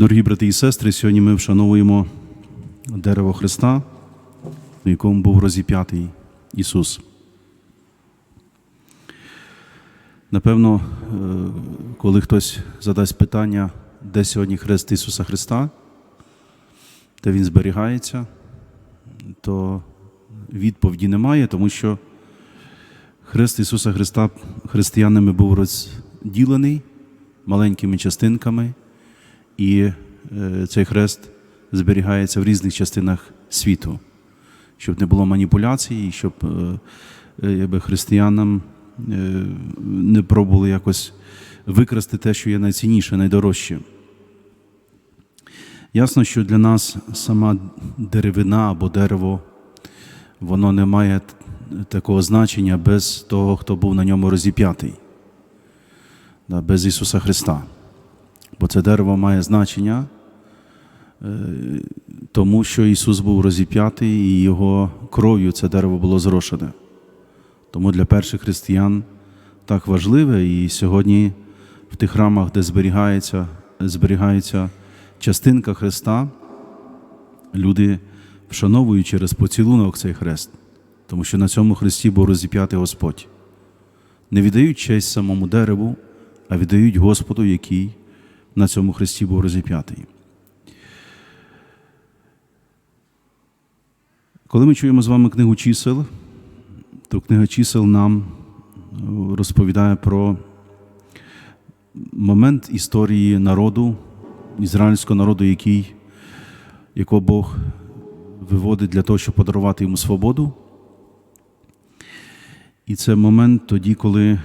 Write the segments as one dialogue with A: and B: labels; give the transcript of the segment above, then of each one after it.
A: Дорогі брати і сестри, сьогодні ми вшановуємо дерево Христа, на якому був розіп'ятий Ісус. Напевно, е, коли хтось задасть питання, де сьогодні хрест Ісуса Христа, де Він зберігається, то відповіді немає, тому що хрест Ісуса Христа християнами був розділений маленькими частинками, і е, цей хрест зберігається в різних частинах світу, щоб не було маніпуляцій, щоб е, е, якби християнам не пробували якось викрасти те, що є найцінніше, найдорожче. Ясно, що для нас сама деревина або дерево, воно не має такого значення без того, хто був на ньому розіп'ятий, без Ісуса Христа. Бо це дерево має значення, е, тому що Ісус був розіп'ятий і Його кров'ю це дерево було зрошене. Тому для перших християн так важливе, і сьогодні в тих храмах, де зберігається, зберігається частинка Христа, люди вшановують через поцілунок цей хрест, тому що на цьому хресті був розіп'ятий Господь. Не віддають честь самому дереву, а віддають Господу, який на цьому хресті був розіп'ятий. Коли ми чуємо з вами книгу чисел, то книга чисел нам е, розповідає про момент історії народу, ізраїльського народу, який, якого Бог виводить для того, щоб подарувати йому свободу. І це момент тоді, коли е,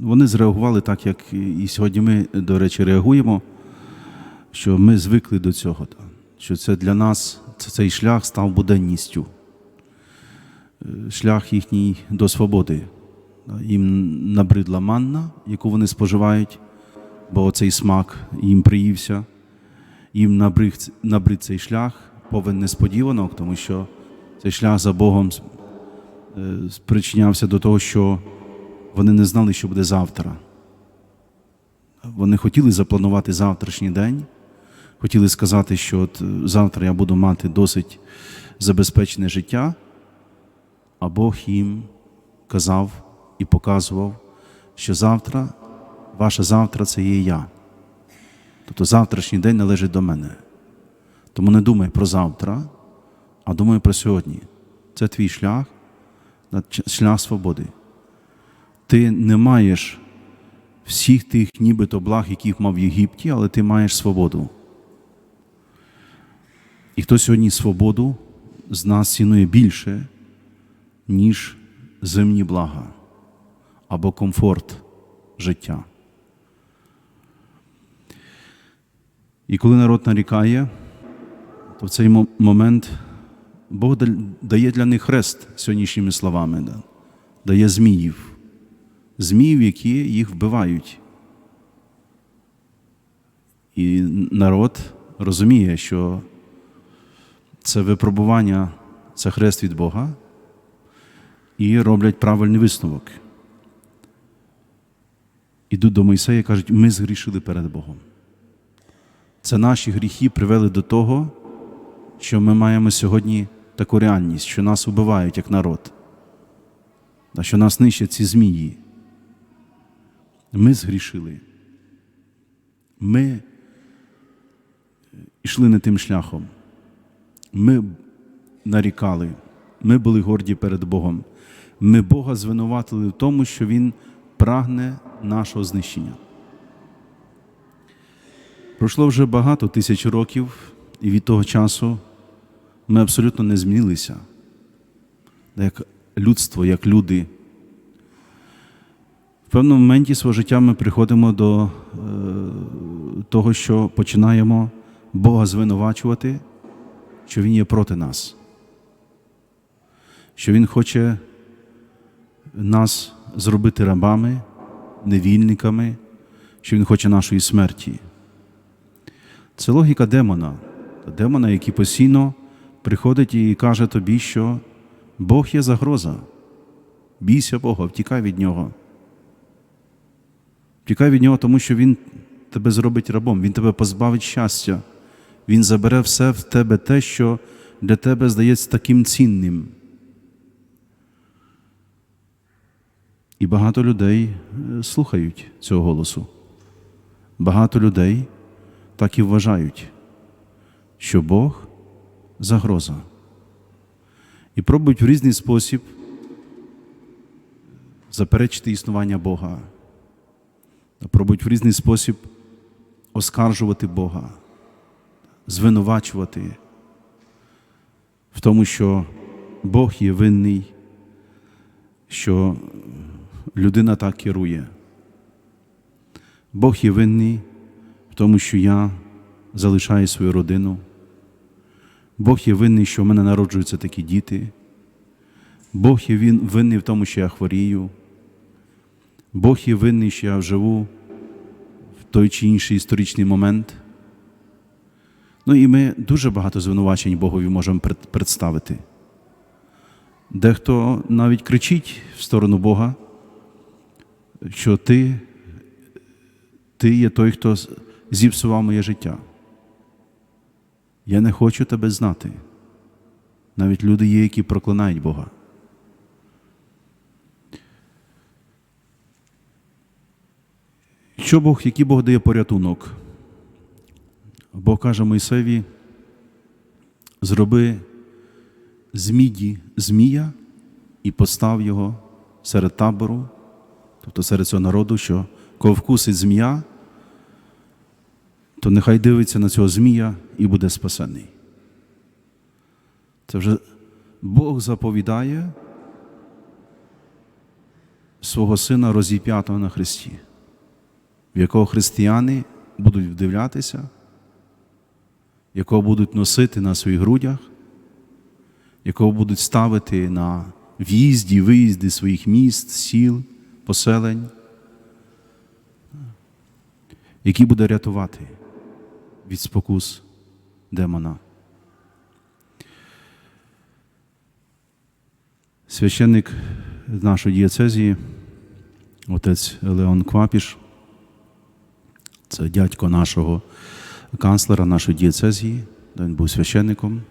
A: вони зреагували так, як і сьогодні ми, до речі, реагуємо, що ми звикли до цього, що це для нас цей шлях став буденністю, Е, шлях їхній до свободи. Їм набридла манна, яку вони споживають, бо цей смак їм приївся. Їм набрид, набрид цей шлях повен несподіванок, тому що цей шлях за Богом е, спричинявся до того, що вони не знали, що буде завтра. Вони хотіли запланувати завтрашній день, хотіли сказати, що от е, завтра я буду мати досить забезпечене життя, а Бог їм казав і показував, що завтра, ваше завтра це є я. Тобто завтрашній день належить до мене. Тому не думай про завтра, а думай про сьогодні. Це твій шлях, шлях свободи. Ти не маєш всіх тих нібито благ, яких мав в Єгипті, але ти маєш свободу. І хто сьогодні свободу з нас цінує більше, ніж земні блага або комфорт життя. І коли народ нарікає, то в цей момент Бог дає для них хрест сьогоднішніми словами, дає зміїв, зміїв, які їх вбивають. І народ розуміє, що це випробування, це хрест від Бога, і роблять правильний висновок. Ідуть до Мойсея і кажуть, ми згрішили перед Богом. Це наші гріхи привели до того, що ми маємо сьогодні таку реальність, що нас убивають як народ, що нас нищать ці змії. Ми згрішили. Ми йшли не тим шляхом. Ми нарікали, ми були горді перед Богом. Ми Бога звинуватили в тому, що Він прагне нашого знищення. Пройшло вже багато тисяч років, і від того часу ми абсолютно не змінилися. Як людство, як люди. В певному моменті свого життя ми приходимо до е, того, що починаємо Бога звинувачувати, що Він є проти нас, що Він хоче нас зробити рабами, невільниками, що Він хоче нашої смерті. Це логіка демона, демона, який постійно приходить і каже тобі, що Бог є загроза. Бійся Бога, втікай від Нього. Втікай від Нього, тому що Він тебе зробить рабом, Він тебе позбавить щастя, Він забере все в тебе те, що для тебе здається таким цінним. І багато людей е, слухають цього голосу. Багато людей так і вважають, що Бог загроза. І пробують в різний спосіб заперечити існування Бога. Пробують в різний спосіб оскаржувати Бога, звинувачувати в тому, що Бог є винний, що людина так керує. Бог є винний в тому, що я залишаю свою родину. Бог є винний, що в мене народжуються такі діти. Бог є винний в тому, що я хворію. Бог є винний, що я живу в той чи інший історичний момент. Ну і ми дуже багато звинувачень Богові можемо представити. Дехто навіть кричить в сторону Бога, що ти, ти є той, хто зіпсував моє життя. Я не хочу тебе знати. Навіть люди є, які проклинають Бога. Що Бог, який Бог дає порятунок? Бог каже Мойсеві, зроби з міді змія і постав його серед табору, тобто серед цього народу, що кого вкусить змія, то нехай дивиться на цього змія і буде спасений. Це вже Бог заповідає свого сина розіп'ятого на Христі, в якого християни будуть вдивлятися, якого будуть носити на своїх грудях, якого будуть ставити на в'їзді, виїзді своїх міст, сіл, поселень, який буде рятувати від спокус демона. Священник нашої дієцезії, отець Леон Квапіш, це дядько нашого канцлера нашої дієцезії, він був священником.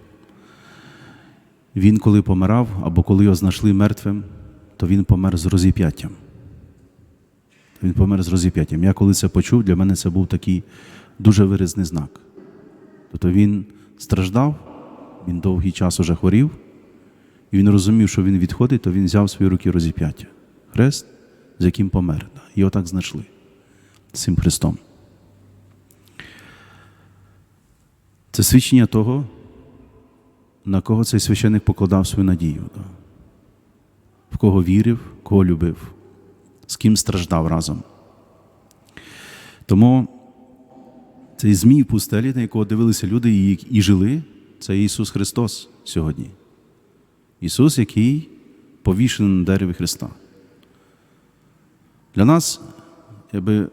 A: Він, коли помирав, або коли його знайшли мертвим, то він помер з розіп'яттям. Він помер з розіп'яттям. Я коли це почув, для мене це був такий дуже виразний знак. Тобто він страждав, він довгий час уже хворів, і він розумів, що він відходить, то він взяв свої руки розіп'яття. Хрест, з яким помер. І отак знайшли з цим Христом. Це свідчення того, на кого цей священник покладав свою надію, в кого вірив, кого любив, з ким страждав разом. Тому цей змій в пустелі, на якого дивилися люди і, і жили, це Ісус Христос сьогодні. Ісус, який повішений на дереві Христа. Для нас якби,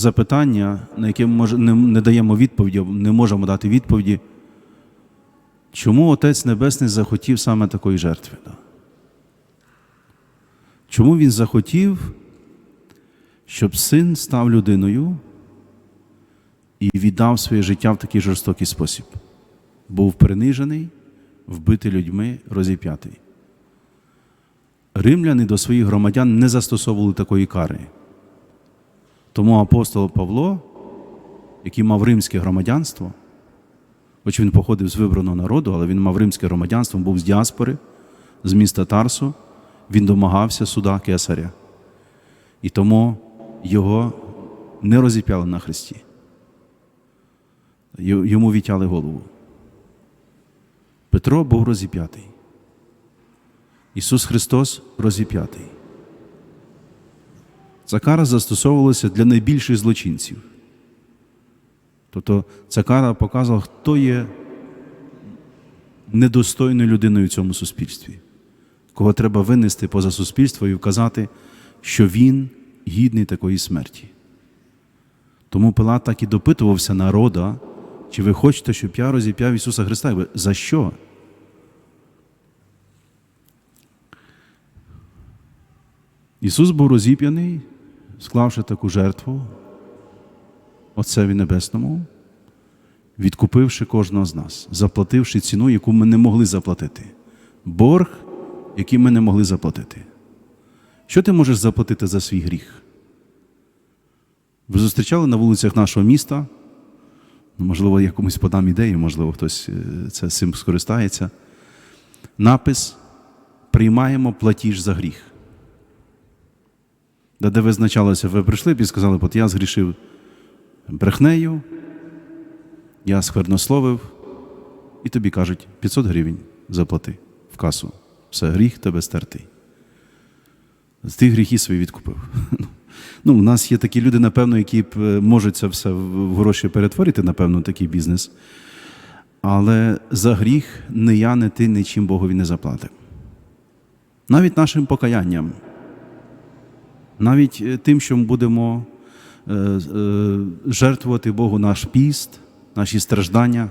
A: запитання, на яке ми не, даємо відповіді, не можемо дати відповіді, чому Отець Небесний захотів саме такої жертви? Чому Він захотів, щоб син став людиною і віддав своє життя в такий жорстокий спосіб? Був принижений, вбитий людьми, розіп'ятий. Римляни до своїх громадян не застосовували такої кари. Тому апостол Павло, який мав римське громадянство, хоч він походив з вибраного народу, але він мав римське громадянство, був з діаспори, з міста Тарсу, він домагався суда Кесаря. І тому його не розіп'яли на хресті. Йому відтяли голову. Петро був розіп'ятий. Ісус Христос розіп'ятий. Ця кара застосовувалася для найбільших злочинців. Тобто ця кара показувала, хто є недостойною людиною в цьому суспільстві, кого треба винести поза суспільство і вказати, що він гідний такої смерті. Тому Пилат так і допитувався народа, чи ви хочете, щоб я розіп'яв Ісуса Христа? За що? Ісус був розіп'яний, склавши таку жертву, Отцеві Небесному, відкупивши кожного з нас, заплативши ціну, яку ми не могли заплатити. Борг, який ми не могли заплатити. Що ти можеш заплатити за свій гріх? Ви зустрічали на вулицях нашого міста? Ну, Можливо, я комусь подам ідею, можливо, хтось е, це цим скористається. Напис Приймаємо платіж за гріх. Де, де визначалося, ви прийшли б і сказали, от я згрішив брехнею, я сквернословив, і тобі кажуть 500 гривень заплати в касу. Все, гріх тебе стертий. З тих гріхів свої відкупив. Ну, у нас є такі люди, напевно, які е, можуть це все в гроші перетворити, напевно, такий бізнес. Але за гріх не я, не ти нічим Богові не заплатимо. Навіть нашим покаянням, навіть е, тим, що ми будемо е, е, жертвувати Богу наш піст, наші страждання,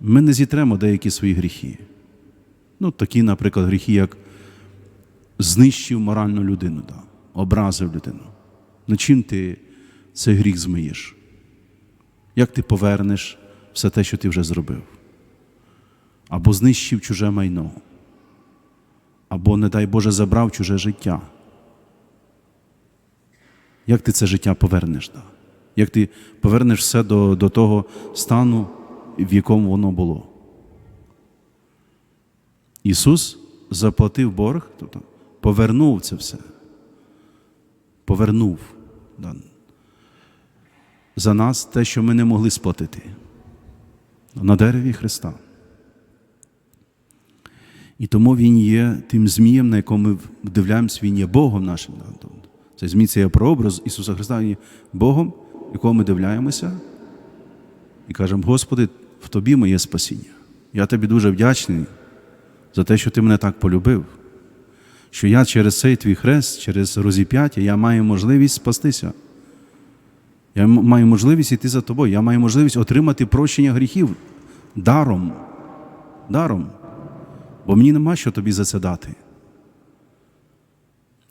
A: ми не зітремо деякі свої гріхи. Ну, такі, наприклад, гріхи, як знищив моральну людину, да, образив людину. Ну чим ти цей гріх змиєш? Як ти повернеш все те, що ти вже зробив? Або знищив чуже майно, або, не дай Боже, забрав чуже життя. Як ти це життя повернеш? Да? Як ти повернеш все до, до того стану, в якому воно було? Ісус заплатив борг, тобто повернув це все. Повернув да, за нас те, що ми не могли сплатити на дереві Христа. І тому Він є тим змієм, на якому ми вдивляємося, Він є Богом нашим. Да, тобто Це змій це є прообраз Ісуса Христа, Богом, якого ми дивляємося, і кажемо, Господи, в Тобі моє спасіння. Я тобі дуже вдячний за те, що ти мене так полюбив, що я через цей твій хрест, через розіп'яття, я маю можливість спастися. Я маю можливість йти за тобою, я маю можливість отримати прощення гріхів даром. Даром. Бо мені нема що тобі за це дати.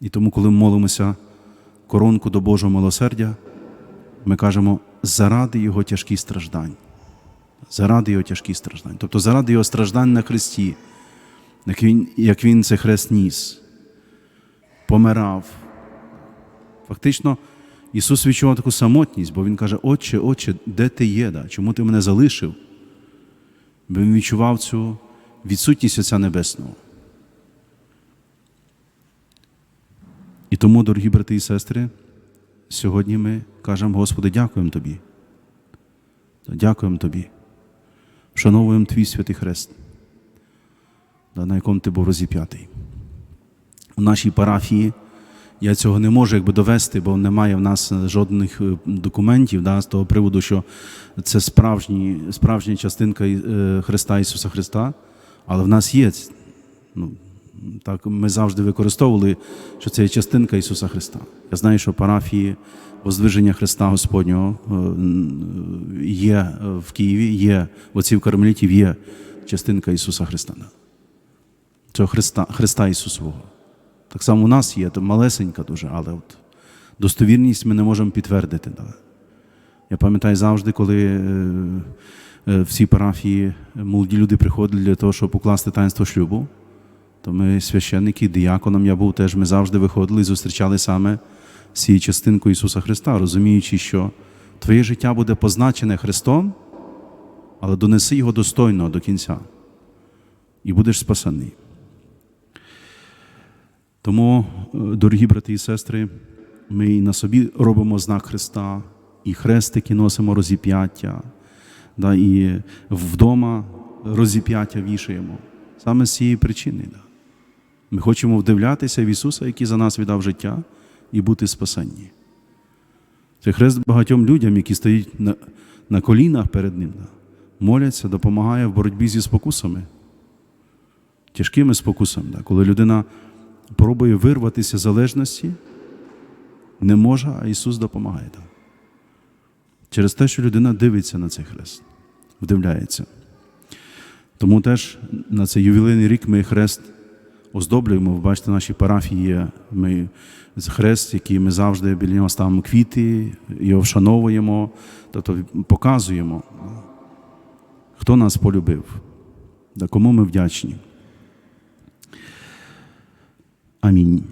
A: І тому, коли ми молимося коронку до Божого милосердя, ми кажемо заради Його тяжких страждань. Заради Його тяжких страждань. Тобто заради Його страждань на Христі, як Він, як він цей хрест ніс, помирав. Фактично, Ісус відчував таку самотність, бо Він каже, Отче, Отче, де ти є? Да? Чому ти мене залишив? Бо він відчував цю відсутність Отця Небесного. Тому, дорогі брати і сестри, сьогодні ми кажемо, Господи, дякуємо Тобі. Дякуємо Тобі. Вшановуємо Твій святий хрест, на якому ти був розіп'ятий. У нашій парафії я цього не можу якби довести, бо немає в нас жодних е, документів да, з того приводу, що це справжня частинка е, Христа Ісуса Христа, але в нас є. Ну, так ми завжди використовували, що це є частинка Ісуса Христа. Я знаю, що парафії Воздвиження Христа Господнього е, є е, в Києві, є в отців Кармелітів є частинка Ісуса Христа. Цього Христа, Христа Ісусового. Так само у нас є, то малесенька дуже, але от достовірність ми не можемо підтвердити. Я пам'ятаю завжди, коли е, в цій парафії молоді люди приходили для того, щоб укласти таїнство шлюбу, то ми священники, діяконом я був теж, ми завжди виходили і зустрічали саме цією частинкою Ісуса Христа, розуміючи, що твоє життя буде позначене Христом, але донеси його достойно до кінця. І будеш спасений. Тому, е, дорогі брати і сестри, ми і на собі робимо знак Христа, і хрестики носимо розіп'яття, да, і вдома розіп'яття вішаємо. Саме з цієї причини. Да. Ми хочемо вдивлятися в Ісуса, який за нас віддав життя, і бути спасенні. Це хрест багатьом людям, які стоять на, на колінах перед Ним, моляться, допомагає в боротьбі зі спокусами, тяжкими спокусами. Да. Коли людина пробує вирватися з залежності, не може, а Ісус допомагає. Да. Через те, що людина дивиться на цей хрест, вдивляється. Тому теж на цей ювілейний рік ми хрест оздоблюємо. Ви бачите, наші парафії ми хрест, який ми завжди біля нього ставимо квіти, його вшановуємо, тобто показуємо, хто нас полюбив, кому ми вдячні. Амінь.